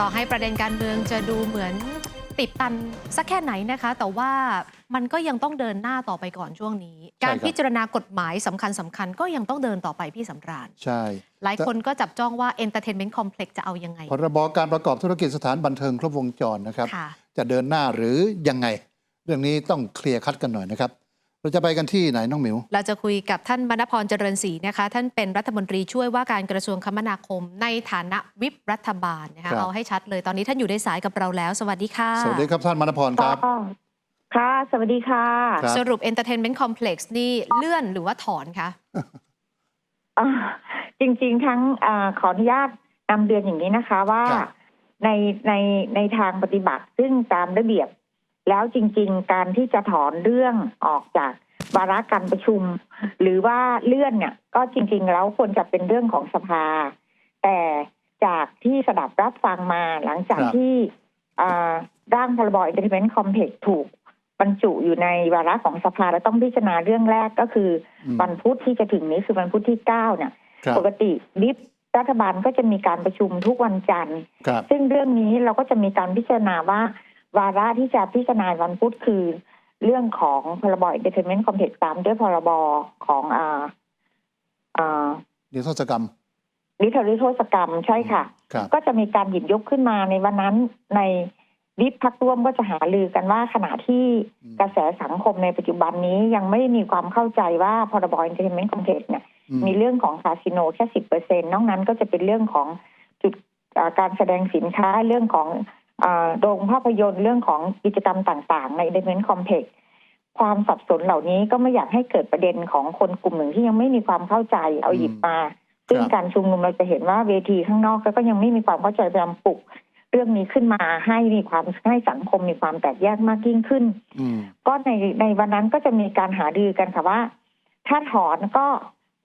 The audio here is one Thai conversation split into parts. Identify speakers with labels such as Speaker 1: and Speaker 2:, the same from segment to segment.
Speaker 1: ต่อให้ประเด็นการเมืองจะดูเหมือนติดตันสักแค่ไหนนะคะ แต่ว่ามันก็ยังต้องเดินหน้าต่อไปก่อนช่วงนี้
Speaker 2: ใช่
Speaker 1: การ
Speaker 2: ครับ
Speaker 1: พิจารณากฎหมายสำคัญสำคัญๆก็ยังต้องเดินต่อไปพี่สำราญ
Speaker 2: ใช่
Speaker 1: หลายคนก็จับจ้องว่า Entertainment Complex จะเอายังไง
Speaker 2: พรบการประกอบธุรกิจสถานบันเทิงครบวงจรนะครับ
Speaker 1: ค่ะ
Speaker 2: จะเดินหน้าหรือยังไง เรื่องนี้ต้องเคลียร์คัดกันหน่อยนะครับ เราจะไปกันที่ไหนน้องหมิว
Speaker 1: เราจะคุยกับท่านมณพรเจริญศรีนะคะ ท่านเป็นรัฐมนตรีช่วยว่าการกระทรวงคมนาคม ในฐานะวิปรัฐบาลนะคะ
Speaker 2: ครับ
Speaker 1: เอาให้ชัดเลยตอนนี้ท่านอยู่ในสายกับเราแล้ว สวัสดีค่ะ
Speaker 2: สวัสดีครับท่านมณพรครับ
Speaker 3: ค่ะค่ะ สวัสดีค่ะ
Speaker 2: ครับ
Speaker 1: สรุป Entertainment Complex นี่เลื่อนหรือว่าถอนคะ
Speaker 3: อ่าจริง ๆ ทั้งอาขออนุญาตนำเรียนอย่างนี้นะคะว่า
Speaker 2: ครับ
Speaker 3: ในในในทางปฏิบัติซึ่งตามระเบียบ แล้วจริง ๆ การที่จะถอนเรื่องออกจากวาระการประชุม หรือว่าเลื่อนเนี่ยก็จริง ๆ แล้วควรจะเป็นเรื่องของสภา แต่จากที่สดับรับฟังมาหลังจาก
Speaker 2: ครับ
Speaker 3: ที่อ่าร่างพรบ Entertainment Complex ถูกบรรจุอยู่ในวาระของสภาแล้วต้องพิจารณาเรื่องแรกก็คือ
Speaker 2: อืม
Speaker 3: วันพุธที่จะถึงนี้คือวันพุธที่เก้าเนี่ย
Speaker 2: ครับ
Speaker 3: ปกติวิปรัฐบาลก็จะมีการประชุมทุกวันจันทร์
Speaker 2: ครับ
Speaker 3: ซึ่งเรื่องนี้เราก็จะมีการพิจารณาว่า วาระที่จะพิจารณาวันพุธคือ เรื่องของพรบ Entertainment Complex ตามด้วยพรบของอ่าอ่า
Speaker 2: เดี๋ยวทศกรรม
Speaker 3: นิทรรศโทษกรรมใช่ค่ะ
Speaker 2: ครับ
Speaker 3: ก็จะมีการหยิบยกขึ้นมาในวันนั้นในวิปพักร่วมก็จะหาลือกันว่าขณะที่
Speaker 2: อืม
Speaker 3: กระแสสังคมในปัจจุบันนี้ยังไม่ได้มีความเข้าใจว่าพรบ Entertainment Complex เนี่ย
Speaker 2: อืม
Speaker 3: มีเรื่องของคาสิโนแค่สิบเปอร์เซ็นนอกนั้นก็จะเป็นเรื่องของจุดอ่าการแสดงสินค้าเรื่องของอา โรงภาพยนตร์เรื่องของกิจกรรมต่างๆ ใน Entertainment Complex ความสับสนเหล่านี้ก็ไม่อยากให้เกิดประเด็นของคนกลุ่มหนึ่งที่ยังไม่มีความเข้าใจเอาหยิบมา ซึ่ง
Speaker 2: ครับ
Speaker 3: การชุมนุมเราจะเห็นว่าเวทีข้างนอกก็ยังไม่มีความเข้าใจพยายามปลุกเรื่องนี้ขึ้นมาให้มีความให้สังคมมีความแตกแยกมากยิ่งขึ้น
Speaker 2: อืม
Speaker 3: ก็ในในวันนั้นก็จะมีการหารือกันค่ะว่า ถ้าถอนก็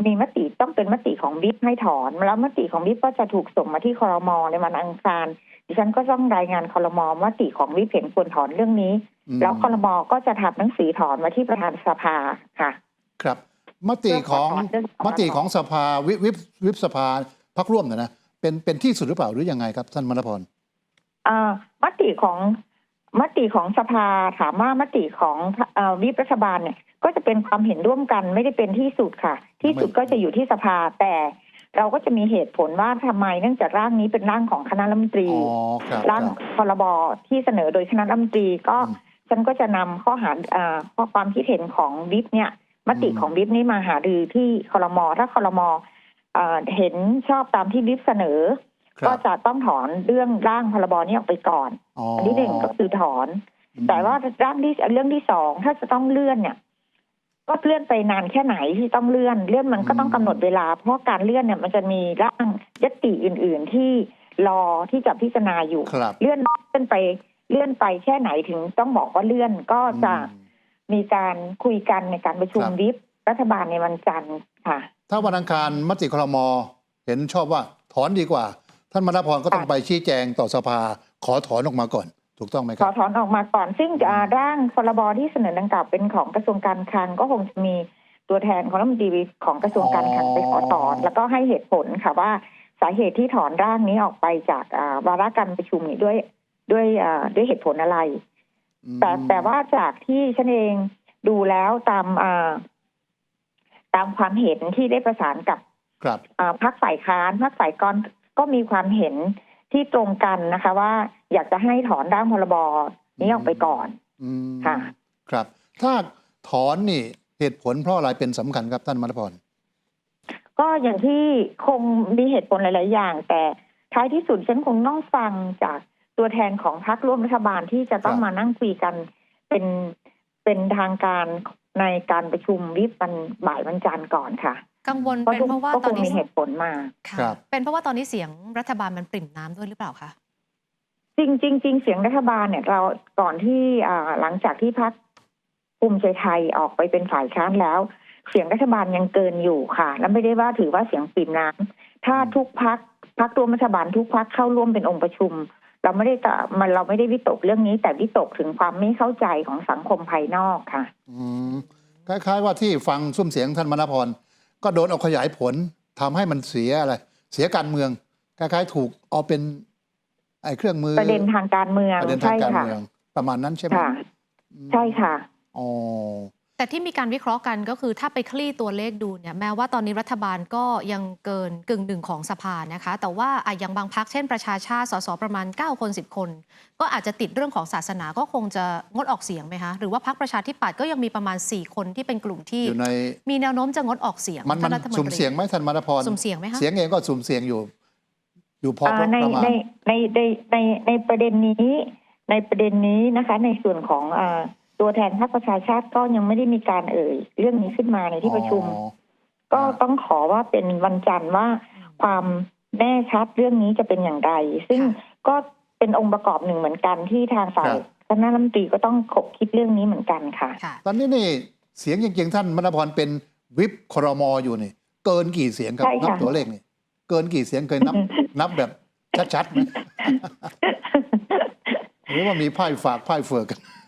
Speaker 3: มีมติต้องเป็นมติของบิ๊กให้ถอน แล้วมติของบิ๊กก็จะถูกส่งมาที่คอรมอในวันอังคาร ดิฉันก็ต้องรายงานคอรมอมติของบิ๊กเห็นควรถอนเรื่องนี้
Speaker 2: อืม
Speaker 3: แล้วคอรมอก็จะทำหนังสือถอนมาที่ประธานสภาค่ะ
Speaker 2: ครับ มติของ
Speaker 3: เรื่องของ
Speaker 2: มติของสภาวิวิปวิปสภาพักร่วมเนี่ยนะเป็นเป็นที่สุดหรือเปล่าหรือยังไงครับ ท่านมณพร
Speaker 3: อ่ามติของมติของสภาถามว่ามติของเอ่อวิปรัฐบาลเนี่ย ก็จะเป็นความเห็นร่วมกันไม่ได้เป็นที่สุดค่ะ ที่สุดก็จะอยู่ที่สภาแต่ เราก็จะมีเหตุผลว่าทำไมเนื่องจากร่างนี้เป็นร่างของคณะรัฐมนตรี
Speaker 2: อ๋อครับ
Speaker 3: ร่าง
Speaker 2: ครับ
Speaker 3: พรบที่เสนอโดยคณะรัฐมนตรีก็
Speaker 2: อืม
Speaker 3: ฉันก็จะนำข้อหาเอ่อข้อความคิดเห็นของวิปเนี่ยมติ
Speaker 2: อืม
Speaker 3: ของวิปนี้มาหารือที่คอรมอถ้าคอรมอเอ่อเห็นชอบตามที่วิปเสนอ
Speaker 2: ครั
Speaker 3: ก็
Speaker 2: บ
Speaker 3: จะต้องถอนเรื่องร่างพรบนี้ออกไปก่อน
Speaker 2: อ๋อ
Speaker 3: อันที่หนึ่งก็คือถอน
Speaker 2: อืม
Speaker 3: แต่ว่าร่างที่เรื่องที่สองถ้าจะต้องเลื่อนเนี่ย ก็เลื่อนไปนานแค่ไหนที่ต้องเลื่อน เลื่อนมันก็ต้องกำหนดเวลา เพราะการเลื่อนเนี่ยมันจะมีร่างยติอื่น ๆ ที่รอที่จะพิจารณาอยู่
Speaker 2: ครับ
Speaker 3: เลื่อนเลื่อนไปเลื่อนไปแค่ไหนถึงต้องบอกว่าเลื่อนก็จะ
Speaker 2: อืม
Speaker 3: มีการคุยกันในการประชุม
Speaker 2: ครับ
Speaker 3: วิปรัฐบาลในวันจันทร์ค่ะ
Speaker 2: ถ้าวันอังคารมติครมเห็นชอบว่าถอนดีกว่า ท่านมณพรก็ต้อง
Speaker 3: ค่ะ
Speaker 2: ไปชี้แจงต่อสภาขอถอนออกมาก่อน ถูกต้องไหมค
Speaker 3: ขอ
Speaker 2: รับ
Speaker 3: ถอนออกมาก่อน ซึ่งอ่าร่างพรบที่เสนอดังกล่าวเป็นของกระทรวงการคลังก็คงจะมีตัวแทนของรัฐมนตรีของกระทรวงการคลังไปขอถอน แล้วก็ให้เหตุผลค่ะว่าสาเหตุที่ถอนร่างนี้ออกไปจากอ่าวาระการประชุมนี้ด้วยด้วยอ่าด้วยเหตุผลอะไรแต่แต่ว่าจากที่ฉันเองดูแล้วตามอ่าตามความเห็นที่ได้ประสานกับ
Speaker 2: ครับ
Speaker 3: อ่าพักฝ่ายค้านพักฝ่ายกอนก็มีความเห็น ที่ตรงกันนะคะ ว่าอยากจะให้ถอนร่างพรบนี้ออกไปก่อน
Speaker 2: อืม
Speaker 3: ค่ะ
Speaker 2: ครับ ถ้าถอนนี่เหตุผลเพราะอะไรเป็นสำคัญครับท่านมณพร
Speaker 3: ก็อย่างที่คงมีเหตุผลหลาย ๆ อย่าง แต่ท้ายที่สุดฉันคงต้องฟังจากตัวแทนของพรรคร่วมรัฐบาลที่จะต้อง
Speaker 2: ครับ
Speaker 3: มานั่งคุยกันเป็นเป็นทางการในการประชุมวิปวันบ่ายวันจันทร์ก่อนค่ะ
Speaker 1: กังวล
Speaker 3: ก็
Speaker 1: เป็น
Speaker 3: ทุก
Speaker 1: เพราะว่า
Speaker 3: ก็
Speaker 1: ต
Speaker 3: ค
Speaker 1: อน
Speaker 3: ง
Speaker 1: นี้
Speaker 3: มีเหตุผลมา
Speaker 1: ค่ะ
Speaker 2: ครับ
Speaker 1: เป็นเพราะว่าตอนนี้เสียงรัฐบาลมันปริ่มน้ำด้วยหรือเปล่าคะ
Speaker 3: จริงจริงจริงเสียงรัฐบาลเนี่ยเราก่อนที่อ่าหลังจากที่พักภูมิใจไทยออกไปเป็นฝ่ายค้านแล้ว เสียงรัฐบาลยังเกินอยู่ค่ะ แล้วไม่ได้ว่าถือว่าเสียงปริ่มน้ำถ้าทุกพักพักร่วมรัฐบาลทุกพักเข้าร่วมเป็นองค์ประชุม เราไม่ได้ตะมันเราไม่ได้วิตกเรื่องนี้ แต่วิตกถึงความไม่เข้าใจของสังคมภายนอกค่ะ
Speaker 2: อืมคล้ายๆว่าที่ฟังซุ้มเสียงท่านมณพร ก็โดนเอาขยายผลทำให้มันเสียอะไร เสียการเมืองคล้ายๆ ถูกเอาเป็นไอ้เครื่องมือ
Speaker 3: ประเด็นทางการเมือง
Speaker 2: ประเด็นทา
Speaker 3: ใช่
Speaker 2: งการ
Speaker 3: ค่ะ
Speaker 2: เมืองประมาณนั้นใช่ไหม
Speaker 3: ค่ะ
Speaker 2: อืม
Speaker 3: ใช่ค่ะ
Speaker 2: อ๋อ
Speaker 1: แต่ที่มีการวิเคราะห์กันก็คือถ้าไปคลี่ตัวเลขดูเนี่ยแม้ว่าตอนนี้รัฐบาลก็ยังเกินกึ่งหนึ่งของสภานะคะ แต่ว่าอะอย่างบางพักเช่นประชาชาติสสประมาณ 9 คน 10 คน ก็อาจจะติดเรื่องของศาสนาก็คงจะงดออกเสียงไหมคะหรือว่าพักประชาธิปัตย์ก็ยังมีประมาณ 4 คนที่เป็นกลุ่มที่
Speaker 2: อยู่ใน
Speaker 1: มีแนวโน้มจะงดออกเสียง
Speaker 2: มันมัน
Speaker 1: ท่ารัฐตรี
Speaker 2: สุ่มเสียงไหมท่านมณพร
Speaker 1: สุ่มเสียงไหมคะ
Speaker 2: เสียงเองก็สุ่มเสียงอยู่ อยู่พอ
Speaker 3: อ่าใน
Speaker 2: ประมาณ
Speaker 3: ในในในในในประเด็นนี้ ในประเด็นนี้นะคะ ในส่วนของอ่า ตัวแทนพรรคประชาชาติก็ยังไม่ได้มีการเอ่ยเรื่องนี้ขึ้นมาในที่ประชุม
Speaker 2: อ๋อ
Speaker 3: ก็
Speaker 2: อ่า
Speaker 3: ต้องขอว่าเป็นวันจันทร์ว่าความแน่ชัดเรื่องนี้จะเป็นอย่างไร ซึ่ง
Speaker 1: ค่ะ
Speaker 3: ก็เป็นองค์ประกอบหนึ่งเหมือนกันที่ทางฝ่ายคณะรัฐมนตรีก็ต้องขบคิดเรื่องนี้เหมือนกันค่ะ
Speaker 1: ค่ะ
Speaker 2: ตอนนี้นี่เสียงจริงๆท่านมณพรเป็นวิปครมอยู่นี่ เกินกี่เสียงครับ
Speaker 3: ใช่
Speaker 2: นั
Speaker 3: ค่ะ
Speaker 2: ตัวเลขนี่เกินกี่เสียงเคยนับ นับแบบชัดๆไหมหรือว่ามีไพ่ฝากไพ่เฟือกกัน
Speaker 3: อ๋อ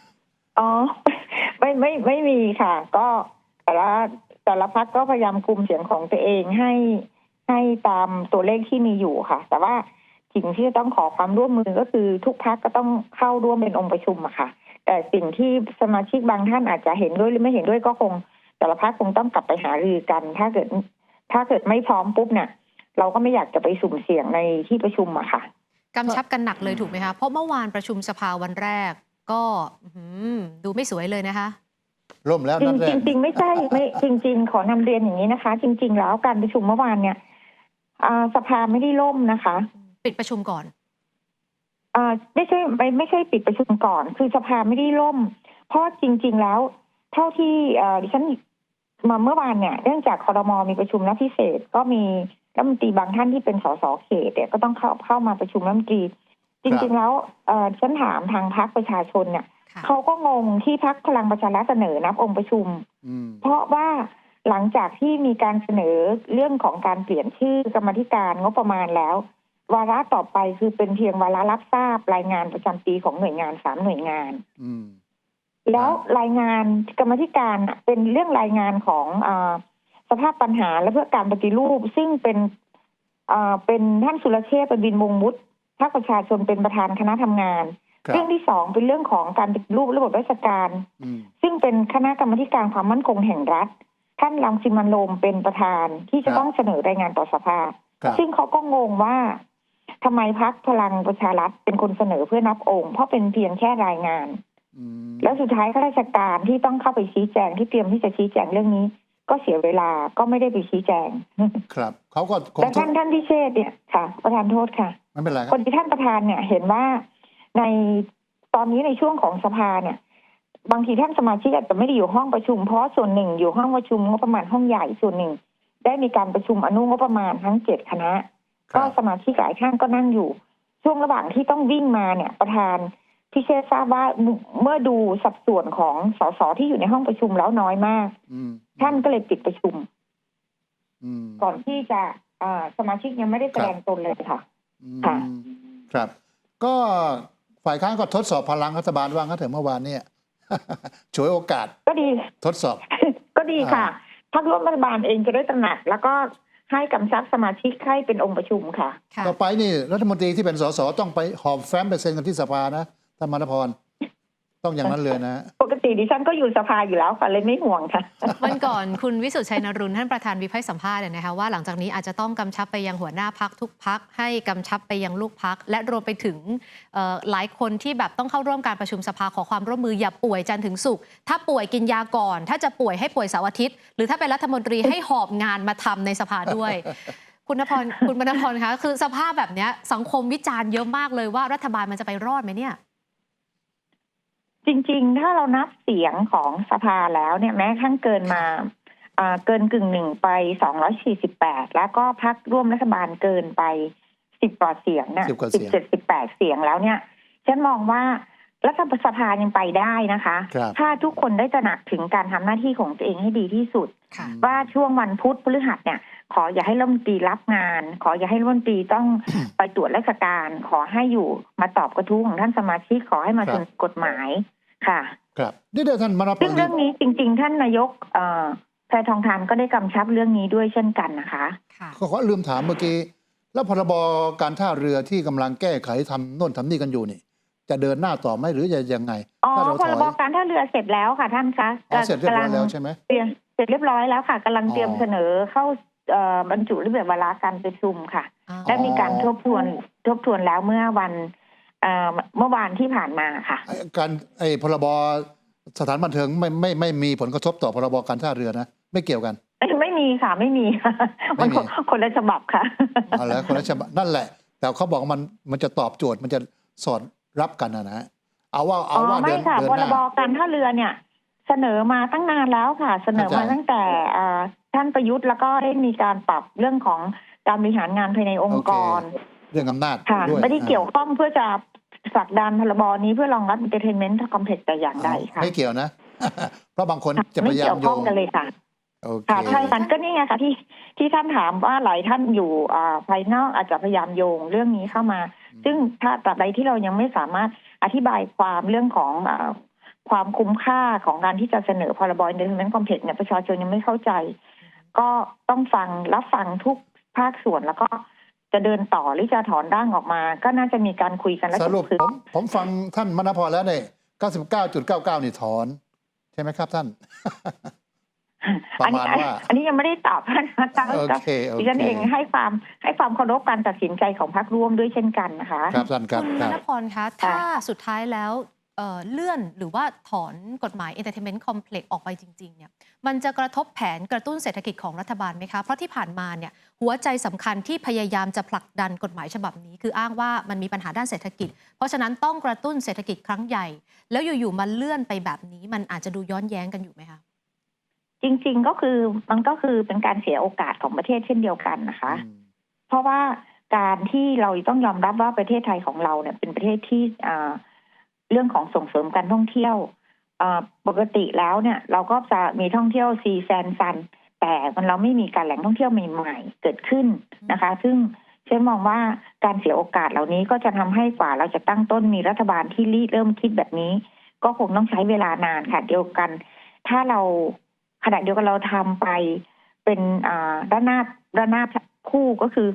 Speaker 3: ไม่ไม่มีค่ะ ก็แต่ละแต่ละพักก็พยายามคุมเสียงของตัวเองให้ให้ตามตัวเลขที่มีอยู่ค่ะ แต่ว่าสิ่งที่ต้องขอความร่วมมือก็คือทุกพักก็ต้องเข้าร่วมเป็นองค์ประชุมอะค่ะ แต่สิ่งที่สมาชิกบางท่านอาจจะเห็นด้วยหรือไม่เห็นด้วยก็คง แต่ละพักคงต้องกลับไปหารือกัน ถ้าเกิดถ้าเกิดไม่พร้อมปุ๊บเนี่ยเราก็ไม่อยากจะไปสุ่มเสี่ยงในที่ประชุมอะค่ะ
Speaker 1: กำชับกันหนักเลยถูกไหมคะเพราะเมื่อวานประชุมสภาวันแรก ก็ดูไม่สวยเลยนะคะ
Speaker 2: ร่มแล้ว
Speaker 3: จริ
Speaker 2: นั
Speaker 3: ง
Speaker 2: ดแร
Speaker 3: จ
Speaker 2: ก
Speaker 3: ริงจริงๆไม่ใช่ไม่จริง ๆ ขอนำเรียนอย่างนี้นะคะ จริง ๆ แล้วการประชุมเมื่อวานเนี่ยอ่าสภาไม่ได้ล่มนะคะ
Speaker 1: ปิดประชุมก่อน
Speaker 3: อ่าไม่ใช่ไม่ไม่ใช่ปิดประชุมก่อน คือสภาไม่ได้ล่ม เพราะจริง ๆ แล้ว เท่าที่อ่าดิฉันมาเมื่อวานเนี่ยเนื่องจากคอรมอมีประชุมนัดพิเศษ ก็มีรัฐมนตรีบางท่านที่เป็นสสเขตเนี่ยก็ต้องเข้าเข้ามาประชุมรัฐมนตรี จริง ๆ แล้วเอ่อดิฉันถามทางพรรคประชาชนเนี่ย
Speaker 1: ค่ะ
Speaker 3: เขาก็งงที่พักพลังประชารัฐเสนอนับองค์ประชุม
Speaker 2: อืม
Speaker 3: เพราะว่าหลังจากที่มีการเสนอเรื่องของการเปลี่ยนชื่อกรรมาธิการงบประมาณแล้ว วาระต่อไปคือเป็นเพียงวาระรับทราบรายงานประจำปีของหน่วยงานสามหน่วยงาน
Speaker 2: อืม
Speaker 3: แล้วรายงานกรรมาธิการน่ะเป็นเรื่องรายงานของอาสภาพปัญหาและเพื่อการปฏิรูป ซึ่งเป็นอ่าเป็นท่านสุรเชษฐ์ประบินมงมุตภาคประชาชนเป็นประธานคณะทำงาน
Speaker 2: ครับ
Speaker 3: เรื่องที่สองเป็นเรื่องของการปฏิรูประบบราชการ
Speaker 2: อืม
Speaker 3: ซึ่งเป็นคณะกรรมาธิการความมั่นคงแห่งรัฐ ท่านรังสิมันโรมเป็นประธานที่จะต้องเสนอรายงานต่อสภา
Speaker 2: ครับ
Speaker 3: ซึ่งเขาก็งงว่าทำไมพักพลังประชารัฐเป็นคนเสนอเพื่อนับองค์ เพราะเป็นเพียงแค่รายงาน
Speaker 2: อืม
Speaker 3: แล้วสุดท้ายข้าราชการที่ต้องเข้าไปชี้แจงที่เตรียมที่จะชี้แจงเรื่องนี้ ก็เสียเวลาก็ไม่ได้ไปชี้แจง
Speaker 2: ครับเขาก็คง
Speaker 3: แต่ท่านท่านพิเชษฐ์เนี่ยค่ะ ประธานโทษค่ะ
Speaker 2: ไม่เป็นไรค
Speaker 3: ครับนที่ท่านประธานเนี่ยเห็นว่า ในตอนนี้ในช่วงของสภาเนี่ย บางทีท่านสมาชิกอาจจะไม่ได้อยู่ห้องประชุม เพราะส่วนหนึ่งอยู่ห้องประชุมงบประมาณห้องใหญ่ส่วนหนึ่ง ได้มีการประชุมอนุงบประมาณทั้งเจ็ดคณะ
Speaker 2: ครั
Speaker 3: ก็
Speaker 2: บ
Speaker 3: สมาชิกหลายท่านก็นั่งอยู่ ช่วงระหว่างที่ต้องวิ่งมาเนี่ย ประธานพิเชษทราบว่าเมื่อดูสัดส่วนของสสที่อยู่ในห้องประชุมแล้วน้อยมาก
Speaker 2: อืม
Speaker 3: ท่านก็เลยปิดประชุม
Speaker 2: อืม
Speaker 3: ก่อนที่จะอ่าสมาชิกยังไม่ได้แสดงตนเลยค่ะ
Speaker 2: อืม
Speaker 3: ค่ะ
Speaker 2: ครับ ก็ ฝ่ายค้านก็ทดสอบพลังรัฐบาลว่างั้นเถอะเมื่อวานเนี่ยฉวยโอกาส
Speaker 3: ก็ดี
Speaker 2: ทดสอบ
Speaker 3: ก็ดีค่ะพรรคร่วมรัฐบาลเองจะได้ตระหนัก แล้วก็ให้กำชับสมาชิกให้เป็นองค์ประชุมค่ะ
Speaker 1: ค่ะ
Speaker 2: ต่อไปนี่รัฐมนตรีที่เป็นสสต้องไปหอบแฟ้มไปเซ็นกันที่สภานะท่านมณพรต้องอย่างนั้นเลยนะ
Speaker 3: ปกติ ดิฉันก็อยู่สภาอยู่แล้วค่ะเลยไม่ห่วงค่ะ
Speaker 1: วันก่อนคุณวิสุทธิ์ชัยนรุนท่านประธานวิพให้สัมภาษณ์เนี่ยนะคะว่าหลังจากนี้อาจจะต้องกำชับไปยังหัวหน้าพักทุกพักให้กำชับไปยังลูกพักและรวมไปถึงหลายคนที่แบบต้องเข้าร่วมการประชุมสภาขอความร่วมมืออย่าป่วยจันถึงสุขถ้าป่วยกินยาก่อน ถ้าจะป่วยให้ป่วยเสาร์อาทิตย์ หรือถ้าเป็นรัฐมนตรีให้หอบงานมาทำในสภาด้วย คุณนพรคุณมณพรคะคือสภาพแบบนี้สังคมวิจารณ์เยอะมากเลยว่ารัฐบาลมันจะไปรอดไหมเนี่ย
Speaker 3: จริง ๆ ถ้าเรานับเสียงของสภาแล้วเนี่ยแม้กระทั่งเกินมาอ่าเกินกึ่งหนึ่งไป 248 แล้วก็พักร่วมรัฐบาลเกินไป 10กว่าเสียงน่ะ
Speaker 2: 10กว่าเสียง
Speaker 3: 17 18 เสียงแล้วเนี่ย ฉันมองว่า รัฐสภายังไปได้นะคะ
Speaker 2: ครับ
Speaker 3: ถ้าทุกคนได้ตระหนักถึงการทำหน้าที่ของตัวเองให้ดีที่สุด
Speaker 1: ค่ะ
Speaker 3: ว่าช่วงวันพุธพฤหัสเนี่ย ขออย่าให้รัฐมนตรีรับงาน ขออย่าให้รัฐมนตรีต้อง ไปตรวจราชการ ขอให้อยู่มาตอบกระทู้ของท่านสมาชิกขอให้มา
Speaker 2: ครับ
Speaker 3: เสนอกฎหมายค่ะ
Speaker 2: ครับนี่เดี๋ยวท่านมณพ
Speaker 3: ซึ่ง
Speaker 2: ร
Speaker 3: เรื่องนี้จริง ๆ ท่านนายกเอ่อแพรทองทานก็ได้กำชับเรื่องนี้ด้วยเช่นกันนะคะ
Speaker 1: ค่ะ
Speaker 2: ขอขอลืมถามเมื่อกี้ แล้วพรบการท่าเรือที่กำลังแก้ไขทำโน่นทำนี่กันอยู่นี่ จะเดินหน้าต่อไหมหรือจะยังไง
Speaker 3: อ๋อ
Speaker 2: ถ้าเรา
Speaker 3: พ
Speaker 2: ถ
Speaker 3: ร
Speaker 2: อย
Speaker 3: บการท่าเรือเสร็จแล้วค่ะท่านคะ
Speaker 2: อ๋อเสร็จเรียบร้อย
Speaker 3: กำ
Speaker 2: แล้วใช่ไหม
Speaker 3: เตรียมเสร็จเรียบร้อยแล้วค่ะกำลังเตรียม
Speaker 2: อ๋อ
Speaker 3: เสนอเข้าเอ่อบรรจุระเบียบวาระการประชุมค่ะ
Speaker 1: อ๋อ
Speaker 3: ได้มีการทบทวนทบทวนแล้วเมื่อวันเอ่อเมื่อวานที่ผ่านมาค่ะ
Speaker 2: ไอ้การไอ้พรบสถานบันเทิงไม่ไม่ไม่มีผลกระทบต่อพรบการท่าเรือนะ ไม่เกี่ยวกัน
Speaker 3: ไม่ไม่มีค่ะ ไม่มีค่ะ
Speaker 2: ไม่
Speaker 3: มัน
Speaker 2: มี
Speaker 3: คนคนละฉบับค่ะ
Speaker 2: เอาแล้วคนละฉบับนั่นแหละ แต่เขาบอกว่ามันมันจะตอบโจทย์มันจะสอด รับกันนะนะเอาว่า
Speaker 3: อ๋
Speaker 2: เอา
Speaker 3: อ
Speaker 2: ว่าเดิ
Speaker 3: ไม่
Speaker 2: น
Speaker 3: ค่ะ
Speaker 2: เดิน
Speaker 3: พ
Speaker 2: ห
Speaker 3: ร
Speaker 2: น้า
Speaker 3: บการท่าเรือเนี่ย เสนอมาตั้งนานแล้วค่ะ เสนอมา
Speaker 2: เข้าใจ
Speaker 3: ตั้งแต่อ่าท่านประยุทธ์แล้วก็ได้มีการปรับเรื่องของการบริหารงานภายในองค์กร
Speaker 2: เรื่องอำนาจ
Speaker 3: ค่ะ
Speaker 2: ด้วย
Speaker 3: ไม่ได้เกี่ยวข้องเพื่อจะผลักดันพรบนี้เพื่อรองรับ entertainment complex แต่อย่างใดค่ะ
Speaker 2: ไม่เกี่ยวนะ เพราะบางคนจะพ
Speaker 3: ไม่
Speaker 2: ยายา
Speaker 3: เกี่
Speaker 2: ม
Speaker 3: ยว
Speaker 2: โย
Speaker 3: ข้อง
Speaker 2: ง
Speaker 3: กันเลยค่ะ
Speaker 2: โอเค
Speaker 3: ค่ะใช่ค่ะก็นี่ไงค่ะที่ที่ท่านถามว่าหลายท่านอยู่อ่าภายนอกอาจจะพยายามโยงเรื่องนี้เข้ามา ซึ่งถ้าตราบใดที่เรายังไม่สามารถอธิบายความเรื่องของอาความคุ้มค่าของการที่จะเสนอพรบ entertainment complex เนี่ยประชาชนยังไม่เข้าใจ ก็ต้องฟังรับฟังทุกภาคส่วนแล้วก็จะเดินต่อหรือจะถอนร่างออกมา ก็น่าจะมีการคุยกันและ
Speaker 2: สรุป
Speaker 3: คือ
Speaker 2: ผมผมฟังท่านมณพรแล้วเนี่ย99.99 นี่ถอน ใช่ไหมครับท่านประ
Speaker 3: อัน
Speaker 2: มา
Speaker 3: นี้
Speaker 2: ณว่า
Speaker 3: อันนี้ยังไม่ได้ตอบท่านนะคะ
Speaker 2: โอเคโอ
Speaker 3: ดิ
Speaker 2: เค
Speaker 3: ฉันเองให้ความให้ความเคารพการตัดสินใจของพรรคร่วมด้วยเช่นกันนะคะ
Speaker 2: ครับท่านครับ
Speaker 1: คุณ
Speaker 2: ค
Speaker 1: ธ
Speaker 2: รับ
Speaker 1: นพรคะถ้าสุดท้ายแล้วเอ่อเลื่อนหรือว่าถอนกฎหมาย Entertainment Complex ออกไปจริงๆเนี่ยมันจะกระทบแผนกระตุ้นเศรษฐกิจของรัฐบาลไหมคะ เพราะที่ผ่านมาเนี่ยหัวใจสำคัญที่พยายามจะผลักดันกฎหมายฉบับนี้ คืออ้างว่ามันมีปัญหาด้านเศรษฐกิจ เพราะฉะนั้นต้องกระตุ้นเศรษฐกิจครั้งใหญ่ แล้วอยู่ๆมันเลื่อนไปแบบนี้ มันอาจจะดูย้อนแย้งกันอยู่ไหมคะ
Speaker 3: จริง ๆ ก็คือมันก็คือเป็นการเสียโอกาสของประเทศเช่นเดียวกันนะคะ เพราะว่าการที่เราต้องยอมรับว่าประเทศไทยของเราเนี่ย เป็นประเทศที่อ่าเรื่องของส่งเสริมการท่องเที่ยวอ่าปกติแล้วเนี่ย เราก็จะมีท่องเที่ยวซีแซนซัน แต่มันเราไม่มีการแหล่งท่องเที่ยวใหม่ๆเกิดขึ้นนะคะ ซึ่งเช่นมองว่าการเสียโอกาสเหล่านี้ก็จะทำให้กว่าเราจะตั้งต้นมีรัฐบาลที่รีเริ่มคิดแบบนี้ ก็คงต้องใช้เวลานานค่ะเดียวกัน ถ้าเรา ขณะเดียวกันเราทำไปเป็นอ่าด้านหน้าด้านหน้าคู่ก็คือ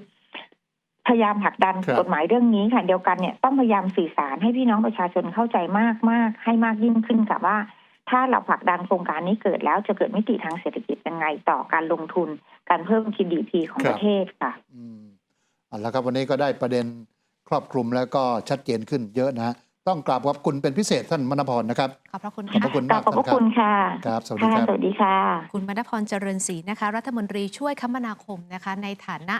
Speaker 3: พยายามผลักดันกฎหมายเรื่องนี้ค่ะเดียวกันเนี่ยต้องพยายามสื่อสารให้พี่น้องประชาชนเข้าใจมากมากให้มากยิ่งขึ้นค่ะว่า ถ้าเราผลักดันโครงการนี้เกิดแล้วจะเกิดมิติทางเศรษฐกิจยังไงต่อการลงทุน การเพิ่ม GDP ของประเทศค่ะ
Speaker 2: อืมเอาละครับวันนี้ก็ได้ประเด็นครอบคลุมแล้วก็ชัดเจนขึ้นเยอะนะฮะ ต้องกราบขอบคุณเป็นพิเศษท่านมณพรนะครับ
Speaker 1: ขอบพระคุณ
Speaker 2: ขอบพ
Speaker 1: ค่ะ
Speaker 2: ระคุณ
Speaker 3: กรา
Speaker 2: มา
Speaker 3: บ
Speaker 2: ก
Speaker 3: ขอบพระ
Speaker 2: ท่านครับ
Speaker 3: คุณค่ะ
Speaker 2: ครับ สวัสดี
Speaker 3: ค่ะ
Speaker 2: ครับ
Speaker 3: สวัสดีค่ะ
Speaker 1: คุณมณพรเจริญศรีนะคะ รัฐมนตรีช่วยคมนาคมนะคะ ในฐานะ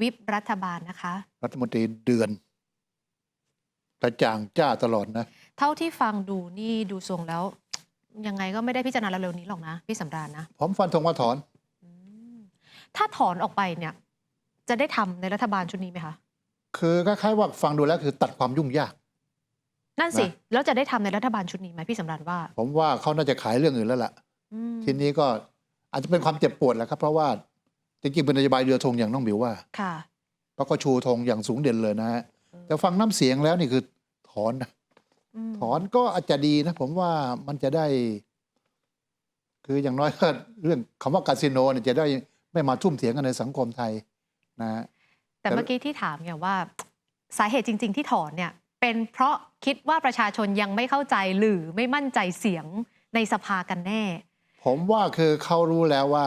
Speaker 1: วิปรัฐบาลนะคะ
Speaker 2: รัฐมนตรีเดือนกระจ่างจ้าตลอดนะ
Speaker 1: เท่าที่ฟังดูนี่ดูทรงแล้ว ยังไงก็ไม่ได้พิจารณาเร็วๆนี้หรอกนะ พี่สำราญนะ
Speaker 2: ผมฟันธงว่าถอน
Speaker 1: อืมถ้าถอนออกไปเนี่ย จะได้ทำในรัฐบาลชุดนี้ไหมคะ
Speaker 2: คือคล้ายๆว่าฟังดูแล้วคือตัดความยุ่งยาก
Speaker 1: นั่นสิ
Speaker 2: นะ
Speaker 1: แล้วจะได้ทำในรัฐบาลชุดนี้ไหมพี่สำราญว่า
Speaker 2: ผมว่าเขาน่าจะขายเรื่องอื่นแล้วล่ะ
Speaker 1: อืม
Speaker 2: ทีนี้ก็อาจจะเป็นความเจ็บปวดแหละครับ เพราะว่าจริงๆเป็นนโยบายเรือธงอย่างน้องบิวว่า
Speaker 1: ค่ะ
Speaker 2: เพราะก็ชูธงอย่างสูงเด่นเลยนะฮะแต่ฟังน้ำเสียงแล้วนี่คือถอนนะ
Speaker 1: ม
Speaker 2: ถอนก็อาจจะดีนะ ผมว่ามันจะได้ คืออย่างน้อยก็เรื่องคำว่าคาสิโนเนี่ยจะได้ไม่มาทุ่มเถียงกันในสังคมไทยนะฮะ
Speaker 1: แต่
Speaker 2: แต่
Speaker 1: เมื่อกี้ที่ถามเนี่ยว่า สาเหตุจริง ๆ ที่ถอนเนี่ย เป็นเพราะคิดว่าประชาชนยังไม่เข้าใจหรือไม่มั่นใจเสียงในสภากันแน่
Speaker 2: ผมว่าคือเขารู้แล้วว่า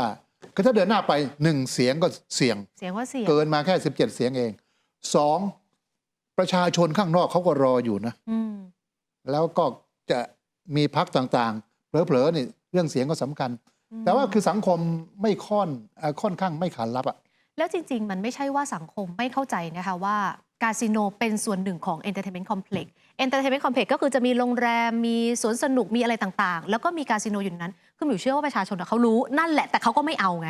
Speaker 2: คือถ้าเดินหน้าไปหนึ่งเสียงก็เสี่ยง
Speaker 1: เสียงว่าเสียง
Speaker 2: เกินมาแค่สิบเจ็ดเสียงเองสองประชาชนข้างนอกเขาก็รออยู่นะ
Speaker 1: อืม
Speaker 2: แล้วก็จะมีพักต่างๆเผลอๆนี่เรื่องเสียงก็สำคัญ
Speaker 1: อืม
Speaker 2: แต่ว่าคือสังคมไม่ค่อนเอ่อค่อนข้างไม่ขานรับอะ
Speaker 1: แล้วจริง ๆ มันไม่ใช่ว่าสังคมไม่เข้าใจนะคะว่า คาสิโนเป็นส่วนหนึ่งของ Entertainment Complex Entertainment Complex ก็คือจะมีโรงแรมมีสวนสนุกมีอะไรต่างๆ แล้วก็มีคาสิโนอยู่ในนั้น คือหมิวเชื่อว่าประชาชนอะเขารู้นั่นแหละแต่เขาก็ไม่เอาไง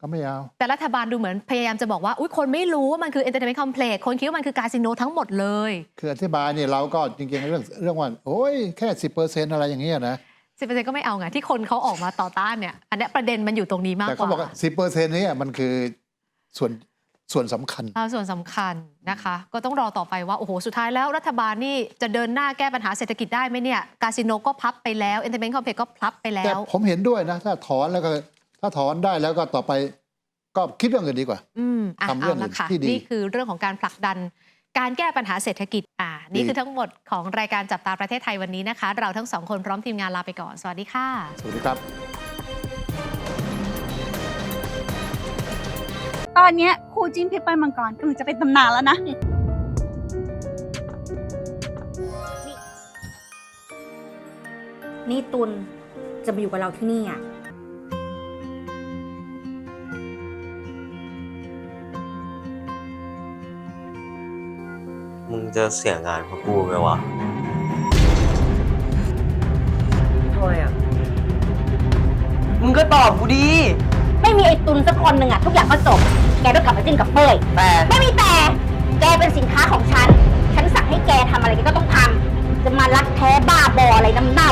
Speaker 2: ก็ไม่เอา
Speaker 1: แต่รัฐบาลดูเหมือนพยายามจะบอกว่า อุ้ยคนไม่รู้ว่ามันคือ Entertainment Complex คนคิดว่ามันคือคาสิโนทั้งหมดเลย
Speaker 2: คืออธิบายเนี่ยเราก็จริงๆเรื่องเรื่องว่าโอ้ยแค่สิบเปอร์เซ็นอะไรอย่างเงี้ยนะ
Speaker 1: สิบเปอร์เซ็นต์ก็ไม่เอาไงที่คนเขาออกมาต่อต้านเนี่ยอันเนี้ยประเด็นมันอยู่ตรงนี้มาก
Speaker 2: แต่
Speaker 1: ก
Speaker 2: เขา
Speaker 1: ว่า
Speaker 2: บอกว่าสิบเปอร์เซ็นนี้มันคือส่วน ส่วนสำคัญ
Speaker 1: เอาส่วนสำคัญนะคะ ก็ต้องรอต่อไปว่า โอ้โห สุดท้ายแล้วรัฐบาลนี่จะเดินหน้าแก้ปัญหาเศรษฐกิจได้ไหมเนี่ยคาสิโนก็พับไปแล้ว Entertainment Complex ก็พับไปแล้
Speaker 2: แต่
Speaker 1: ว
Speaker 2: ผมเห็นด้วยนะ ถ้าถอนแล้วก็ถ้าถอนได้แล้วก็ต่อไปก็คิดเรื่องอื่นดีกว่า
Speaker 1: อืมอะ
Speaker 2: ทำเรื่อง
Speaker 1: เอาละค่ะ
Speaker 2: ที่ดี
Speaker 1: นี่คือเรื่องของการผลักดันการแก้ปัญหาเศรษฐกิจอ่านี่
Speaker 2: ดี
Speaker 1: คือทั้งหมดของรายการจับตาประเทศไทยวันนี้นะคะ เราทั้งสองคนพร้อมทีมงานลาไปก่อน สวัสดีค่ะ
Speaker 2: สวัสดีครับ
Speaker 4: ตอนเนี้ยคู่จิ้นเพชรปลายมังกรกำลังจะเป็นตำนานแล้วนะ
Speaker 5: นี่ตุลจะมาอยู่กับเราที่นี่อะ
Speaker 6: มึงจะเสียงานเพราะกูไหมวะ
Speaker 7: ทำไมอะ มึงก็ตอบกูดี
Speaker 5: ไม่มีไอ้ตุลสักคนหนึ่งอะ ทุกอย่างก็จบ แกต้องกลับมาจิ้นกับเป้ย
Speaker 7: แต่
Speaker 5: ไม่มีแต่ แกเป็นสินค้าของฉัน ฉันสั่งให้แกทำอะไรก็ต้องทำจะมารักแท้บ้าบออะไรน้ำเน่า